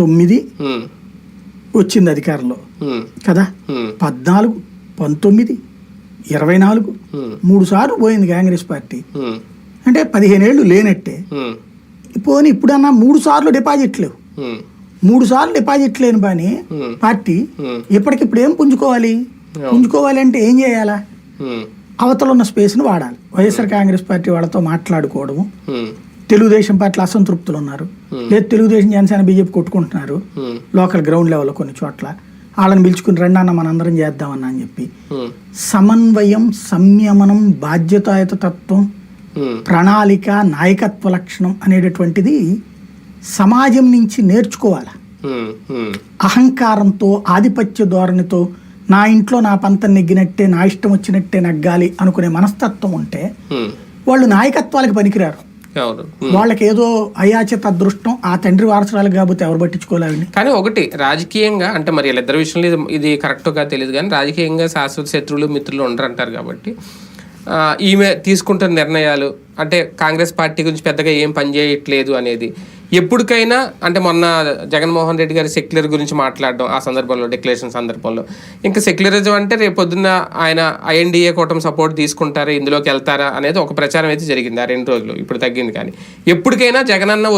తొమ్మిది వచ్చింది అధికారంలో. కదా? పద్నాలుగు పంతొమ్మిది ఇరవై నాలుగు మూడు సార్లు పోయింది కాంగ్రెస్ పార్టీ. అంటే పదిహేను ఏళ్ళు లేనట్టే పోనీ ఇప్పుడన్నా మూడు సార్లు డిపాజిట్ లేవు. మూడు సార్లు డిపాజిట్ లేని పని పార్టీ ఇప్పటికిప్పుడు ఏం పుంజుకోవాలి? పుంజుకోవాలి అంటే ఏం చేయాలా? అవతల ఉన్న స్పేస్ని వాడాలి. వైఎస్ఆర్ కాంగ్రెస్ పార్టీ వాళ్ళతో మాట్లాడుకోవడము. తెలుగుదేశం పార్టీలో అసంతృప్తులు ఉన్నారు. లేదు తెలుగుదేశం జనసేన బీజేపీ కొట్టుకుంటున్నారు. ఉమ్, లోకల్ గ్రౌండ్ లెవెల్లో కొన్ని చోట్ల. వాళ్ళని పిలుచుకుని రండి అన్న మనందరం చేద్దామన్నా అని చెప్పి. ఉమ్, సమన్వయం సంయమనం బాధ్యతాయుత తత్వం ప్రణాళిక నాయకత్వ లక్షణం అనేటటువంటిది సమాజం నుంచి నేర్చుకోవాలి? అహంకారంతో ఆధిపత్య ధోరణితో నా ఇంట్లో నా పంతం నెగ్గినట్టే నా ఇష్టం వచ్చినట్టే నగ్గాలి అనుకునే మనస్తత్వం ఉంటే వాళ్ళు నాయకత్వాలకు పనికిరారు. వాళ్ళకి ఏదో అయాచిత అదృష్టం ఆ తండ్రి వారసురాలు కాబట్టి ఎవరు పట్టించుకోలేవని. కానీ ఒకటి రాజకీయంగా అంటే మరి వీళ్ళిద్దరి విషయంలో ఇది ఇది కరెక్ట్గా తెలియదు కానీ రాజకీయంగా శాశ్వత శత్రువులు మిత్రులు ఉండరు అంటారు కాబట్టి ఆ, ఈమె తీసుకుంటున్న నిర్ణయాలు అంటే కాంగ్రెస్ పార్టీ గురించి పెద్దగా ఏం పని చేయట్లేదు అనేది ఎప్పటికైనా అంటే మొన్న జగన్మోహన్ రెడ్డి గారి సెక్యులర్ గురించి మాట్లాడడం ఆ సందర్భంలో డిక్లరేషన్ సందర్భంలో. ఇంకా సెక్యులరిజం అంటే రేపు పొద్దున్న ఆయన ఐఎన్డిఏ కూటమి సపోర్ట్ తీసుకుంటారా ఇందులోకి వెళ్తారా అనేది ఒక ప్రచారం అయితే జరిగింది ఆ రెండు రోజులు. ఇప్పుడు తగ్గింది కానీ. ఎప్పటికైనా జగనన్న